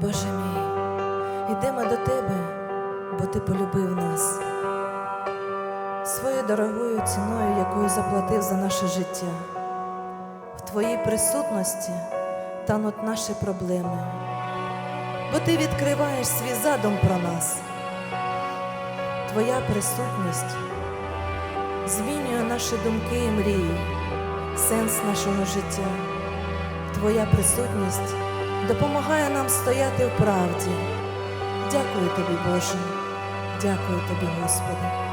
Боже мій, йдемо до Тебе, бо Ти полюбив нас своєю дорогою ціною, якою заплатив за наше життя. В Твоїй присутності тануть наші проблеми, бо Ти відкриваєш свій задум про нас. Твоя присутність змінює наші думки і мрії, сенс нашого життя. Твоя присутність допомагає нам стояти в правді. Дякую тобі, Боже, дякую тобі, Господи.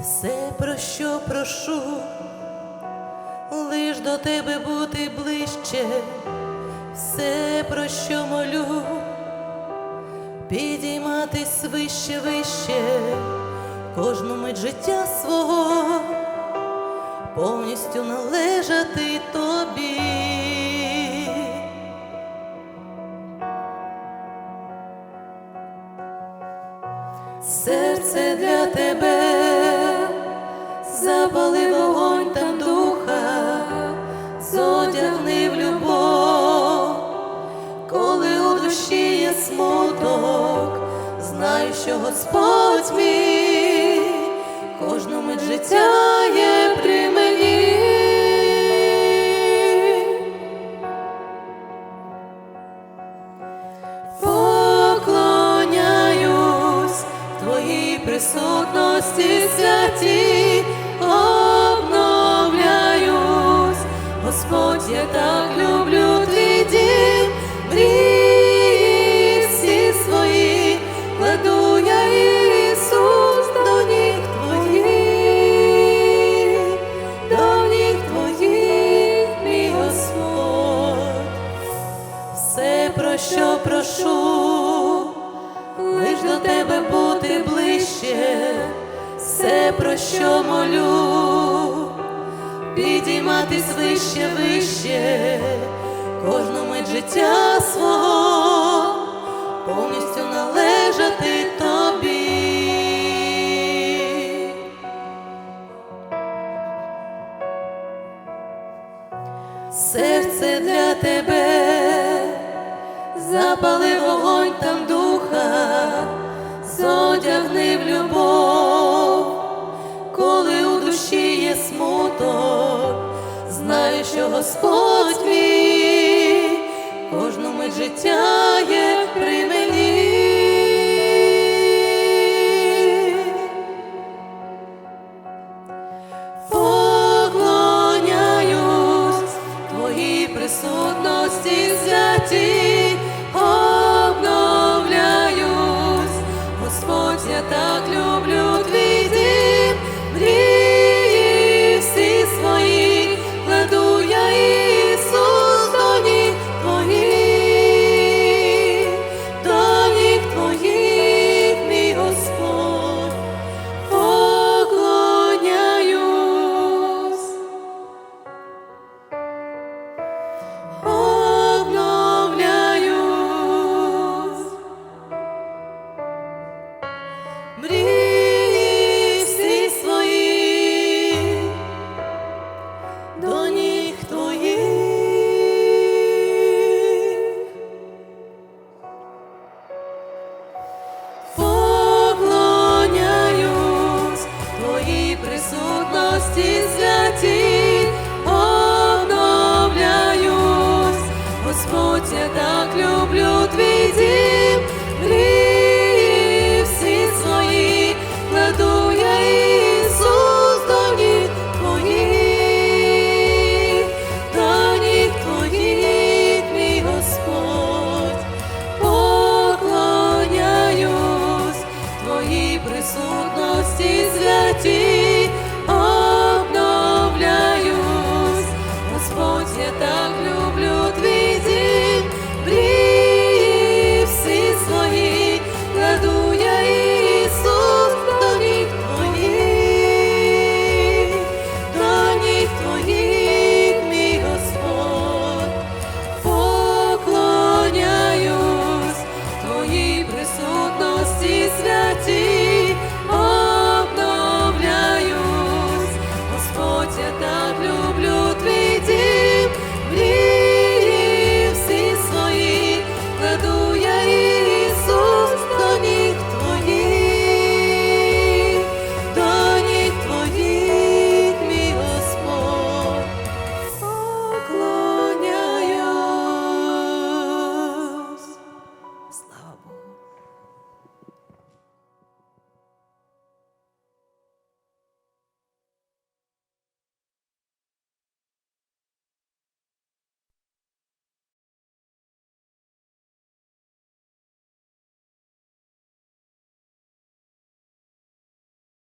Все, про що прошу, лиш до тебе бути ближче, все, про що молю, підійматись вище, вище, кожну мить життя свого, повністю належати тобі. Серце для тебе запали вогонь там духа, зодягни в любов, коли у душі є смуток, знаю, що Господь мій, кожну мить життя є при мені. Поклоняюсь Твоїй присутності святі, обновляюсь, Господь, я так люблю все, про що молю, підійматись вище, вище, кожну мить життя свого, повністю належати тобі. серце для тебе, запали вогонь там духа, зодягни в любов, коли у душі є смуток, знаю, що Господь мій, кожну мить життя є при мрії